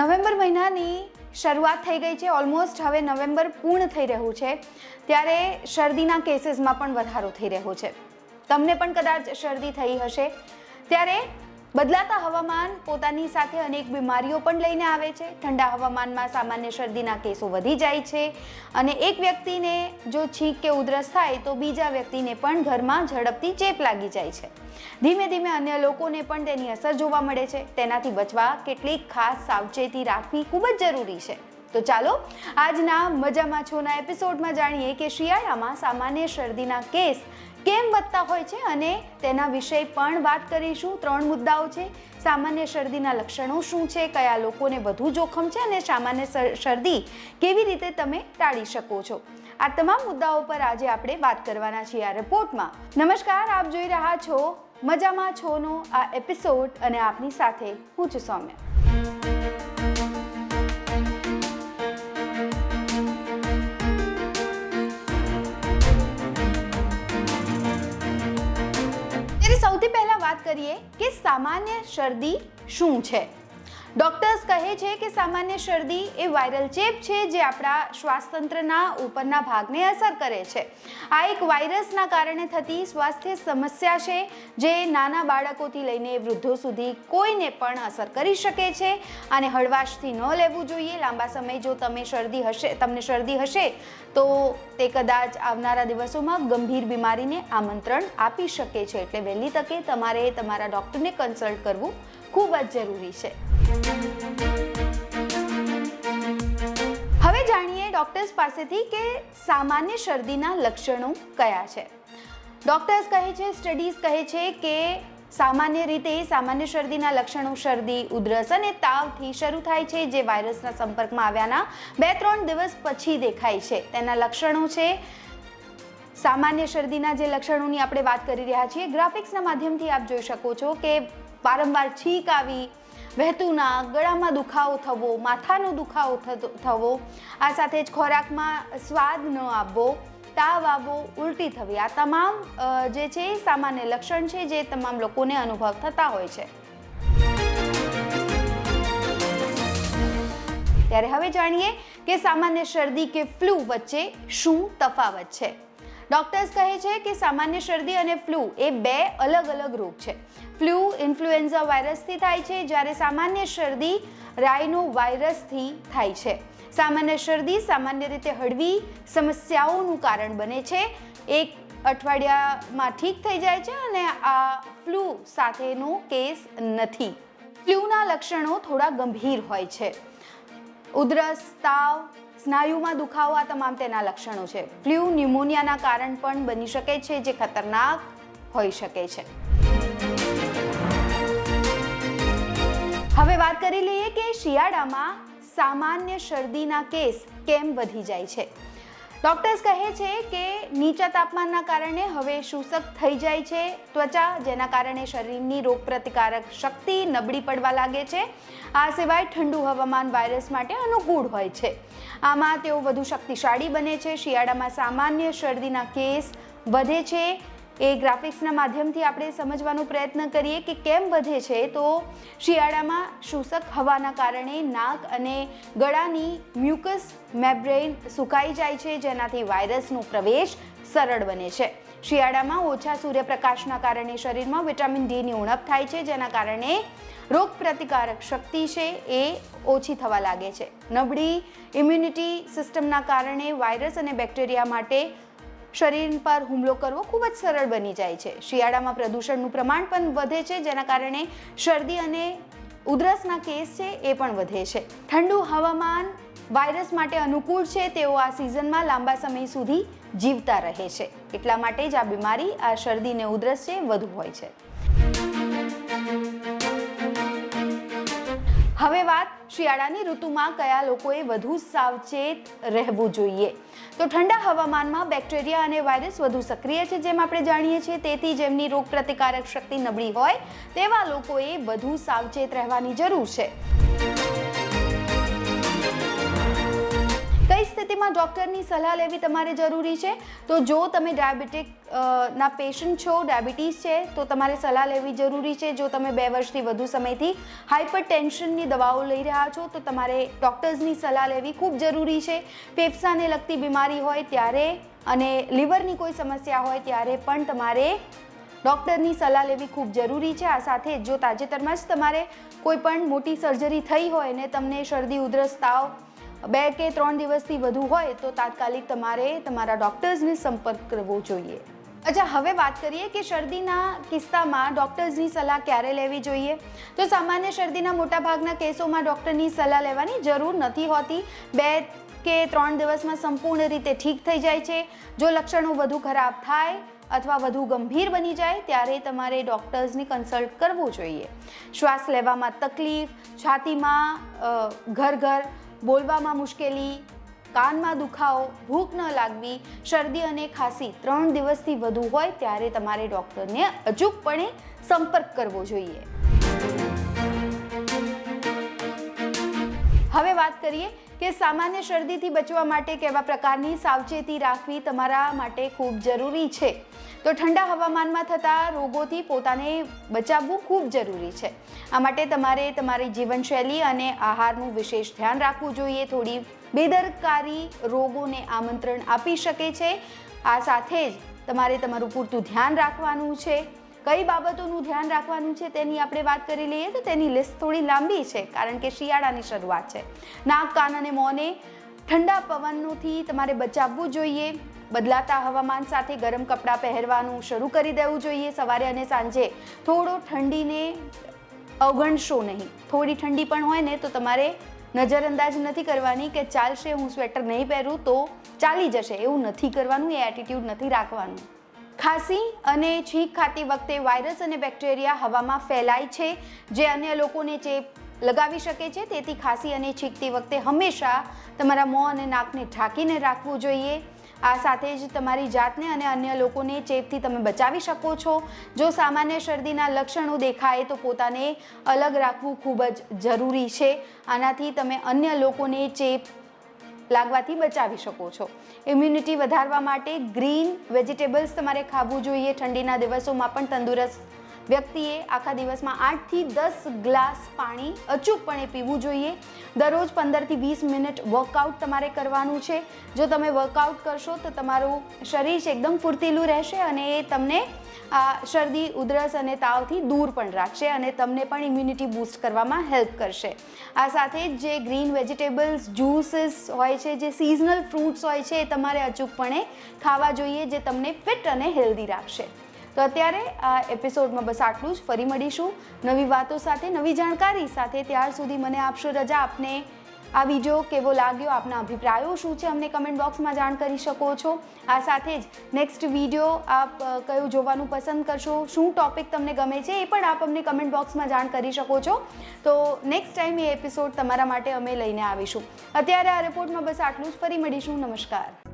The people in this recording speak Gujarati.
નવેમ્બર મહિનાની શરૂઆત થઈ ગઈ છે. ઓલમોસ્ટ હવે નવેમ્બર પૂર્ણ થઈ રહ્યું છે. ત્યારે શરદીના કેસીસમાં પણ વધારો થઈ રહ્યો છે. તમને પણ કદાચ શરદી થઈ હશે. ત્યારે બદલાતા હવામાન પોતાની સાથે અનેક બીમારીઓ પણ લઈને આવે છે. ઠંડા હવામાનમાં સામાન્ય શરદીના કેસો વધી જાય છે અને એક વ્યક્તિને જો છીંક કે ઉધરસ થાય તો બીજા વ્યક્તિને પણ ઘરમાં ઝડપથી ચેપ લાગી જાય છે. ધીમે ધીમે અન્ય લોકોને પણ તેની અસર જોવા મળે છે. તેનાથી બચવા કેટલીક ખાસ સાવચેતી રાખવી ખૂબ જ જરૂરી છે. તો ચાલો આજના મજામાં છોના એપિસોડમાં જાણીએ કે શિયાળામાં સામાન્ય શરદીના કેસ કેમ વધતા હોય છે અને તેના વિશે પણ વાત કરીશું. ત્રણ મુદ્દાઓ છે. સામાન્ય શરદીના લક્ષણો શું છે? કયા લોકોને વધુ જોખમ છે? અને સામાન્ય શરદી કેવી રીતે તમે ટાળી શકો છો? આ તમામ મુદ્દાઓ પર આજે આપણે વાત કરવાના છીએ આ રિપોર્ટમાં. નમસ્કાર, આપ જોઈ રહ્યા છો. મજામાં છોનો આ એપિસોડ અને આપની સાથે હું છું સૌમ્યા. વાત કરીએ કે સામાન્ય શરદી શું છે? ડોક્ટર્સ કહે છે કે સામાન્ય શરદી એ વાયરલ ચેપ છે જે આપણા શ્વાસતંત્રના ઉપરના ભાગને અસર કરે છે. આ એક વાયરસના કારણે થતી સ્વાસ્થ્ય સમસ્યા છે જે નાના બાળકોથી લઈને વૃદ્ધો સુધી કોઈને પણ અસર કરી શકે છે અને હળવાશથી ન લેવું જોઈએ. લાંબા સમય જો તમે શરદી હશે, તમને શરદી હશે, તો તે કદાચ આવનારા દિવસોમાં ગંભીર બીમારીને આમંત્રણ આપી શકે છે. એટલે વહેલી તકે તમારે તમારા ડૉક્ટરને કન્સલ્ટ કરવું ખૂબ જ જરૂરી છે. હવે જાણીએ ડોક્ટર્સ પાસેથી કે સામાન્ય શરદીના લક્ષણો કયા છે. ડોક્ટર્સ કહે છે, સ્ટડીઝ કહે છે કે સામાન્ય રીતે સામાન્ય શરદીના લક્ષણો શરદી, ઉધરસ અને તાવથી શરૂ થાય છે, જે વાયરસના સંપર્કમાં આવ્યાના બે ત્રણ દિવસ પછી દેખાય છે. તેના લક્ષણો છે, સામાન્ય શરદીના જે લક્ષણોની આપણે વાત કરી રહ્યા છીએ. ગ્રાફિક્સના માધ્યમથી આપ જોઈ શકો છો કે વારંવાર છીંક આવી વહેતું નાક ગળામાં દુખાવો થવો, માથાનો દુખાવો થવો, આ સાથે જ ખોરાકમાં સ્વાદ ન આવવો, તાવ આવવો, ઉલટી થવી, આ તમામ જે છે એ સામાન્ય લક્ષણ છે જે તમામ લોકોને અનુભવ થતા હોય છે. ત્યારે હવે જાણીએ કે સામાન્ય શરદી કે ફ્લૂ વચ્ચે શું તફાવત છે? ડોક્ટર્સ કહે છે કે સામાન્ય શરદી અને ફ્લૂ એ બે અલગ અલગ રોગ છે. ફ્લૂ ઇન્ફ્લુએન્ઝા વાયરસથી થાય છે જ્યારે સામાન્ય શરદી રાયનો વાયરસથી થાય છે. સામાન્ય શરદી સામાન્ય રીતે હળવી સમસ્યાઓનું કારણ બને છે. એક અઠવાડિયામાં ઠીક થઈ જાય છે અને આ ફ્લૂ સાથેનો કેસ નથી. ફ્લૂના લક્ષણો થોડા ગંભીર હોય છે. ઉધરસ, તાવ સ્નાયુમાં દુખાવો આ તમામ તેના લક્ષણો છે. ફ્લૂ, ન્યુમોનિયાના કારણ પણ બની શકે છે, જે ખતરનાક હોઈ શકે છે. હવે વાત કરી લઈએ કે શિયાળામાં સામાન્ય શરદીના કેસ કેમ વધી જાય છે. ડોક્ટર્સ કહે છે કે નીચા તાપમાનના કારણે હવે શુષક થઈ જાય છે ત્વચા, જેના કારણે શરીરની રોગપ્રતિકારક શક્તિ નબળી પડવા લાગે છે. આ સિવાય ઠંડુ હવામાન વાયરસ માટે અનુકૂળ હોય છે. આમાં તેઓ વધુ શક્તિશાળી બને છે. શિયાળામાં સામાન્ય શરદીના કેસ વધે છે. એ ગ્રાફિક્સના માધ્યમથી આપણે સમજવાનો પ્રયત્ન કરીએ કે કેમ વધે છે, તો શિયાળામાં શુષ્ક હવાના કારણે નાક અને ગળાની મ્યુકસ મેબ્રેન સુકાઈ જાય છે, જેનાથી વાયરસનો પ્રવેશ સરળ બને છે. શિયાળામાં ઓછા સૂર્યપ્રકાશના કારણે શરીરમાં વિટામિન ડીની ઉણપ થાય છે, જેના કારણે રોગ પ્રતિકારક શક્તિ છે એ ઓછી થવા લાગે છે. નબળી ઇમ્યુનિટી સિસ્ટમના કારણે વાયરસ અને બેક્ટેરિયા માટે શરીર પર હુમલો કરવો ખૂબ જ સરળ બની જાય છે. શિયાળામાં પ્રદૂષણનું પ્રમાણ પણ વધે છે, જેના કારણે શરદી અને ઉધરસના કેસ છે એ પણ વધે છે. ઠંડુ હવામાન વાયરસ માટે અનુકૂળ છે, તેઓ આ સિઝનમાં લાંબા સમય સુધી જીવતા રહે છે. એટલા માટે જ આ બીમારી, આ શરદી ને ઉધરસ છે, વધુ હોય છે. હવે વાત શિયાળાની ઋતુમાં કયા લોકોએ વધુ સાવચેત રહેવું જોઈએ? તો ઠંડા હવામાનમાં બેક્ટેરિયા અને વાયરસ વધુ સક્રિય છે જેમ આપણે જાણીએ છીએ, તેથી જેમની રોગ પ્રતિકારક શક્તિ નબળી હોય તેવા લોકોએ વધુ સાવચેત રહેવાની જરૂર છે. સ્થિતિમાં ડૉક્ટરની સલાહ લેવી તમારે જરૂરી છે? તો જો તમે ડાયાબિટીક ના પેશન્ટ છો, ડાયાબિટીસ છે, તો તમારે સલાહ લેવી જરૂરી છે. જો તમે બે વર્ષથી વધુ સમયથી હાઇપર ટેન્શનની દવાઓ લઈ રહ્યા છો, તો તમારે ડૉક્ટર્સની સલાહ લેવી ખૂબ જરૂરી છે. ફેફસાને લગતી બીમારી હોય ત્યારે અને લીવરની કોઈ સમસ્યા હોય ત્યારે પણ તમારે ડૉક્ટરની સલાહ લેવી ખૂબ જરૂરી છે. આ સાથે જો તાજેતરમાં જ તમારે કોઈ પણ મોટી સર્જરી થઈ હોય ને તમને શરદી, ઉધરસ, તાવ બે કે ત્રણ દિવસથી વધુ હોય તો તાત્કાલિક તમારે તમારા ડૉક્ટર્સને સંપર્ક કરવો જોઈએ. અચ્છા, હવે વાત કરીએ કે શરદીના કિસ્સામાં ડૉક્ટર્સની સલાહ ક્યારે લેવી જોઈએ? તો સામાન્ય શરદીના મોટાભાગના કેસોમાં ડૉક્ટરની સલાહ લેવાની જરૂર નથી હોતી. બે કે ત્રણ દિવસમાં સંપૂર્ણ રીતે ઠીક થઈ જાય છે. જો લક્ષણો વધુ ખરાબ થાય અથવા વધુ ગંભીર બની જાય, ત્યારે તમારે ડૉક્ટર્સની કન્સલ્ટ કરવું જોઈએ. શ્વાસ લેવામાં તકલીફ, છાતીમાં ઘર ઘર બોલવામાં મુશ્કેલી, કાનમાં દુખાવો, ભૂખ ન લાગવી, શરદી અને ખાંસી ત્રણ દિવસથી વધુ હોય ત્યારે તમારે ડૉક્ટરને અચૂકપણે સંપર્ક કરવો જોઈએ. હવે વાત કરીએ કે સામાન્ય શરદીથી બચવા માટે કેવા પ્રકારની સાવચેતી રાખવી તમારા માટે ખૂબ જરૂરી છે? તો ઠંડા હવામાનમાં થતા રોગોથી પોતાને બચાવવું ખૂબ જરૂરી છે. આ માટે તમારે તમારી જીવનશૈલી અને આહારનું વિશેષ ધ્યાન રાખવું જોઈએ. થોડી બેદરકારી રોગોને આમંત્રણ આપી શકે છે. આ સાથે જ તમારે તમારું પૂરતું ધ્યાન રાખવાનું છે. કઈ બાબતોનું ધ્યાન રાખવાનું છે તેની આપણે વાત કરી લઈએ તો તેની લિસ્ટ થોડી લાંબી છે, કારણ કે શિયાળાની શરૂઆત છે. નાક, કાન અને મોંને ઠંડા પવનોથી તમારે બચાવવું જોઈએ. બદલાતા હવામાન સાથે ગરમ કપડાં પહેરવાનું શરૂ કરી દેવું જોઈએ. સવારે અને સાંજે થોડો ઠંડીને અવગણશો નહીં. થોડી ઠંડી પણ હોય ને તો તમારે નજરઅંદાજ નથી કરવાની કે ચાલશે, હું સ્વેટર નહીં પહેરું તો ચાલી જશે. એવું નથી કરવાનું, એ એટીટ્યૂડ નથી રાખવાનું. ખાંસી અને છીંક ખાતી વખતે વાયરસ અને બેક્ટેરિયા હવામાં ફેલાય છે, જે અન્ય લોકોને ચેપ લગાવી શકે છે. તેથી ખાંસી અને છીંકતી વખતે હંમેશા તમારા મોં અને નાકને ઢાંકીને રાખવું જોઈએ. આ સાથે જ તમારી જાતને અને અન્ય લોકોને ચેપથી તમે બચાવી શકો છો. જો સામાન્ય શરદીના લક્ષણો દેખાય તો પોતાને અલગ રાખવું ખૂબ જ જરૂરી છે. આનાથી તમે અન્ય લોકોને ચેપ લાગવાથી બચાવી શકો છો. ઇમ્યુનિટી વધારવા માટે ગ્રીન વેજીટેબલ્સ તમારે ખાવું જોઈએ. ઠંડીના દિવસોમાં પણ તંદુરસ્ત વ્યક્તિએ આખા દિવસમાં આઠથી દસ ગ્લાસ પાણી અચૂકપણે પીવું જોઈએ. દરરોજ પંદરથી વીસ મિનિટ વર્કઆઉટ તમારે કરવાનું છે. જો તમે વર્કઆઉટ કરશો તો તમારું શરીર એકદમ ફૂર્તીલું રહેશે અને એ તમને, આ, શરદી, ઉધરસ અને તાવથી દૂર પણ રાખશે અને તમને પણ ઇમ્યુનિટી બૂસ્ટ કરવામાં હેલ્પ કરશે. આ સાથે જ જે ગ્રીન વેજીટેબલ્સ જ્યુસીસ હોય છે, જે સિઝનલ ફ્રૂટ્સ હોય છે, એ તમારે અચૂકપણે ખાવા જોઈએ, જે તમને ફિટ અને હેલ્ધી રાખશે. તો અત્યારે આ એપિસોડમાં બસ આટલું જ. ફરી મળીશું નવી વાતો સાથે, નવી જાણકારી સાથે. ત્યાર સુધી મને આપશો રજા. આપને આ વીડિયો કેવો લાગ્યો, આપના અભિપ્રાયો શું છે, અમને કમેન્ટ બોક્સમાં જાણ કરી શકો છો. આ સાથે જ નેક્સ્ટ વીડિયો આપ કયું જોવાનું પસંદ કરશો, શું ટોપિક તમને ગમે છે, એ પણ આપ અમને કમેન્ટ બોક્સમાં જાણ કરી શકો છો. તો નેક્સ્ટ ટાઈમ એ એપિસોડ તમારા માટે અમે લઈને આવીશું. અત્યારે આ રિપોર્ટમાં બસ આટલું જ. ફરી મળીશું. નમસ્કાર.